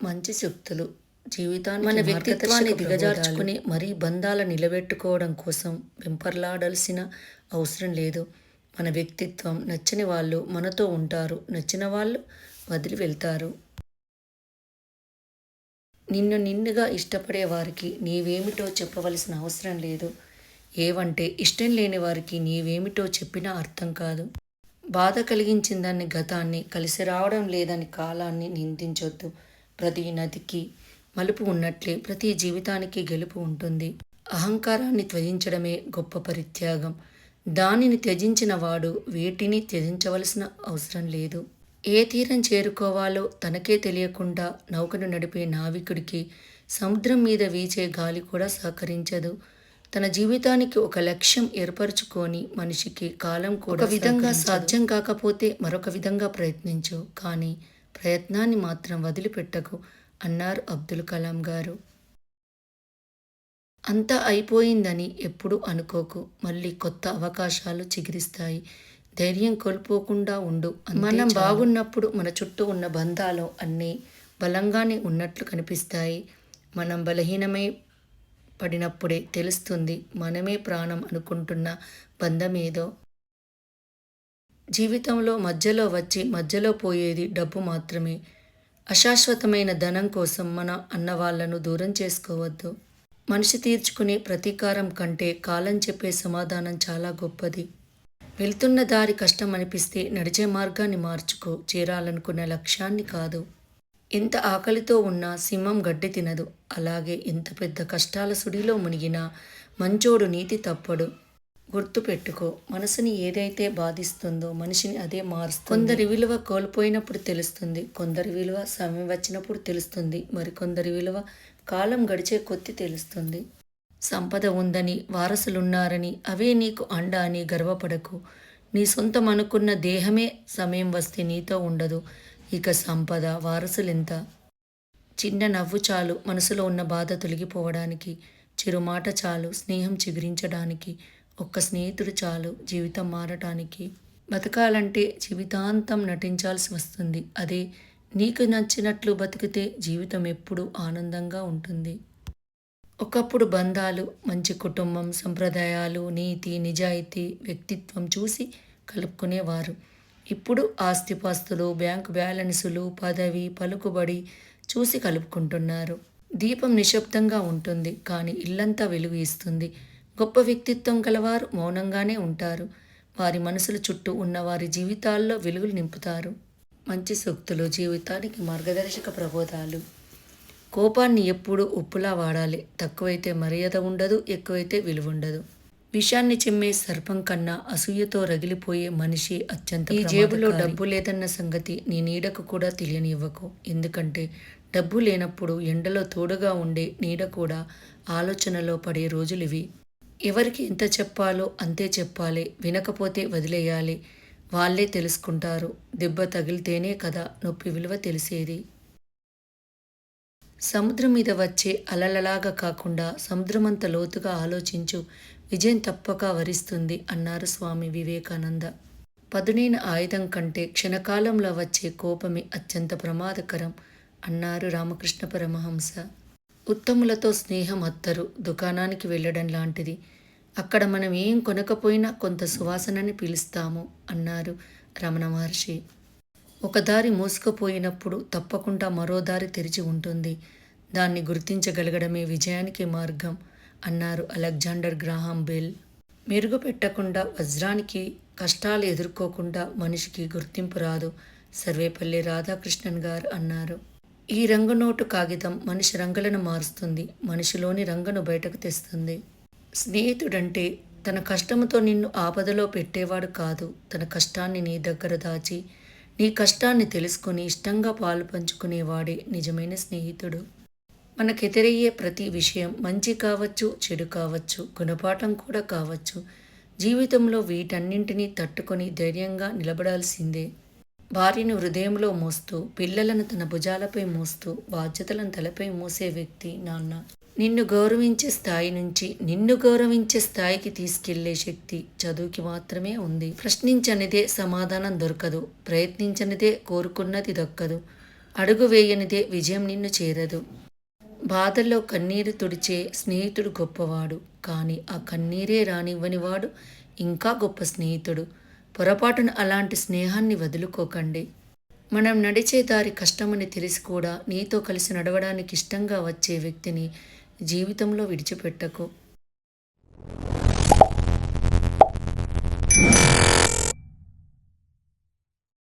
మంచి శక్తులు. జీవితాన్ని మన వ్యక్తిత్వాన్ని దిగజార్చుకుని మరీ బంధాల నిలబెట్టుకోవడం కోసం వెంపర్లాడాల్సిన అవసరం లేదు. మన వ్యక్తిత్వం నచ్చని వాళ్ళు మనతో ఉంటారు. నచ్చిన వాళ్ళు వదిలి వెళ్తారు. నిన్ను నిన్నుగా ఇష్టపడే వారికి నీవేమిటో చెప్పవలసిన అవసరం లేదు. ఏవంటే ఇష్టం లేని వారికి నీవేమిటో చెప్పినా అర్థం కాదు. బాధ కలిగించిన దాన్ని గతాన్ని కలిసి రావడం లేదని కాలాన్ని నిందించొద్దు. ప్రతి నదికి మలుపు ఉన్నట్లే ప్రతి జీవితానికి గెలుపు ఉంటుంది. అహంకారాన్ని త్యజించడమే గొప్ప పరిత్యాగం. దానిని త్యజించిన వాడు వేటిని త్యజించవలసిన అవసరం లేదు. ఏ తీరం చేరుకోవాలో తనకే తెలియకుండా నౌకను నడిపే నావికుడికి సముద్రం మీద వీచే గాలి కూడా సహకరించదు. తన జీవితానికి ఒక లక్ష్యం ఏర్పరచుకొని మనిషికి కాలం కూడా విధంగా సాధ్యం కాకపోతే మరొక విధంగా ప్రయత్నించు. కానీ ప్రయత్నాన్ని మాత్రం వదిలిపెట్టకు అన్నారు అబ్దుల్ కలాం గారు. అంతా అయిపోయిందని ఎప్పుడూ అనుకోకు మళ్ళీ కొత్త అవకాశాలు చిగురిస్తాయి. ధైర్యం కోల్పోకుండా ఉండు మనం బాగున్నప్పుడు మన చుట్టూ ఉన్న బంధాలు అన్నీ బలంగానే ఉన్నట్లు కనిపిస్తాయి. మనం బలహీనమై పడినప్పుడే తెలుస్తుంది మనమే ప్రాణం అనుకుంటున్న బంధమేదో జీవితంలో మధ్యలో వచ్చి మధ్యలో పోయేది డబ్బు మాత్రమే. అశాశ్వతమైన ధనం కోసం మన అన్నవాళ్ళను దూరం చేసుకోవద్దు. మనిషి తీర్చుకునే ప్రతీకారం కంటే కాలం చెప్పే సమాధానం చాలా గొప్పది. వెళ్తున్న దారి కష్టం అనిపిస్తే నడిచే మార్గాన్ని మార్చుకో చేరాలనుకున్న లక్ష్యాన్ని కాదు. ఎంత ఆకలితో ఉన్నా సింహం గడ్డి తినదు. అలాగే ఎంత పెద్ద కష్టాల సుడిలో మునిగినా మంచోడు నీతి తప్పడు. గుర్తుపెట్టుకో. మనసుని ఏదైతే బాధిస్తుందో మనిషిని అదే మారుస్తుంది. కొందరి విలువ కోల్పోయినప్పుడు తెలుస్తుంది. కొందరి విలువ సమయం వచ్చినప్పుడు తెలుస్తుంది. మరికొందరి విలువ కాలం గడిచే కొద్ది తెలుస్తుంది. సంపద ఉందని వారసులున్నారని అవే నీకు అండ అని గర్వపడకు. నీ సొంతం అనుకున్న దేహమే సమయం వస్తే నీతో ఉండదు. ఇక సంపద వారసులెంత? చిన్న నవ్వు చాలు మనసులో ఉన్న బాధ తొలగిపోవడానికి. చిరుమాట చాలు స్నేహం చిగురించడానికి. ఒక్క స్నేహితుడు చాలు. జీవితం మారటానికి బతకాలంటే జీవితాంతం నటించాల్సి వస్తుంది. అదే నీకు నచ్చినట్లు బతికితే జీవితం ఎప్పుడూ ఆనందంగా ఉంటుంది. ఒకప్పుడు బంధాలు మంచి కుటుంబం సంప్రదాయాలు నీతి నిజాయితీ వ్యక్తిత్వం చూసి కలుపుకునేవారు. ఇప్పుడు ఆస్తిపాస్తులు బ్యాంకు బ్యాలెన్సులు పదవి పలుకుబడి చూసి కలుపుకుంటున్నారు. దీపం నిశ్శబ్దంగా ఉంటుంది. కానీ ఇల్లంతా వెలుగు ఇస్తుంది. గొప్ప వ్యక్తిత్వం గలవారు మౌనంగానే ఉంటారు. వారి మనసుల చుట్టూ ఉన్న వారి జీవితాల్లో వెలుగులు నింపుతారు. మంచి సూక్తులు జీవితానికి మార్గదర్శక ప్రబోధాలు. కోపాన్ని ఎప్పుడూ ఉప్పులా వాడాలి. తక్కువైతే మర్యాద ఉండదు ఎక్కువైతే విలువ ఉండదు విషాన్ని చిమ్మే సర్పం కన్నా అసూయతో రగిలిపోయే మనిషి అత్యంత ఈ జేబులో డబ్బు లేదన్న సంగతి నీ నీడకు కూడా తెలియనివ్వకు. ఎందుకంటే డబ్బు లేనప్పుడు ఎండలో తోడుగా ఉండే నీడ కూడా ఆలోచనలో పడే రోజులివి. ఎవరికి ఎంత చెప్పాలో అంతే చెప్పాలి వినకపోతే వదిలేయాలి. వాళ్ళే తెలుసుకుంటారు. దెబ్బ తగిలితేనే కదా నొప్పి విలువ తెలిసేది. సముద్రం మీద వచ్చే అలలలాగా కాకుండా సముద్రమంత లోతుగా ఆలోచించు. విజయం తప్పక వరిస్తుంది అన్నారు స్వామి వివేకానంద. పదునైన ఆయుధం కంటే క్షణకాలంలో వచ్చే కోపమే అత్యంత ప్రమాదకరం అన్నారు రామకృష్ణ పరమహంస. ఉత్తములతో స్నేహం అత్తరు. దుకాణానికి వెళ్ళడం లాంటిది. అక్కడ మనం ఏం కొనకపోయినా కొంత సువాసనని పిలుస్తాము అన్నారు రమణ మహర్షి. ఒక దారి మూసుకుపోయినప్పుడు తప్పకుండా మరో దారి తెరిచి ఉంటుంది. దాన్ని గుర్తించగలగడమే విజయానికి మార్గం అన్నారు అలెగ్జాండర్ గ్రాహాం బెల్. మెరుగుపెట్టకుండా వజ్రానికి కష్టాలు ఎదుర్కోకుండా మనిషికి గుర్తింపు రాదు. సర్వేపల్లి రాధాకృష్ణన్ గారు అన్నారు. ఈ రంగునోటు కాగితం మనిషి రంగులను మారుస్తుంది. మనిషిలోని రంగును బయటకు తెస్తుంది. స్నేహితుడంటే తన కష్టముతో నిన్ను ఆపదలో పెట్టేవాడు కాదు. తన కష్టాన్ని నీ దగ్గర దాచి నీ కష్టాన్ని తెలుసుకుని ఇష్టంగా పాలు పంచుకునేవాడే నిజమైన స్నేహితుడు. మనకెదురయ్యే ప్రతి విషయం మంచి కావచ్చు చెడు కావచ్చు గుణపాఠం కూడా కావచ్చు. జీవితంలో వీటన్నింటినీ తట్టుకొని ధైర్యంగా నిలబడాల్సిందే. భార్యను హృదయంలో మోస్తూ పిల్లలను తన భుజాలపై మోస్తూ బాధ్యతలను తలపై మోసే వ్యక్తి నాన్న. నిన్ను గౌరవించే స్థాయి నుంచి నిన్ను గౌరవించే స్థాయికి తీసుకెళ్ళే శక్తి చదువుకి మాత్రమే ఉంది. ప్రశ్నించనిదే సమాధానం దొరకదు. ప్రయత్నించనిదే కోరుకున్నది దక్కదు. అడుగు వేయనిదే విజయం నిన్ను చేరదు. బాధల్లో కన్నీరు తుడిచే స్నేహితుడు గొప్పవాడు. కానీ ఆ కన్నీరే రానివ్వని వాడు ఇంకా గొప్ప స్నేహితుడు. పొరపాటున అలాంటి స్నేహాన్ని వదులుకోకండి. మనం నడిచే దారి కష్టమని తెలిసి కూడా నీతో కలిసి నడవడానికి ఇష్టంగా వచ్చే వ్యక్తిని జీవితంలో విడిచిపెట్టకు.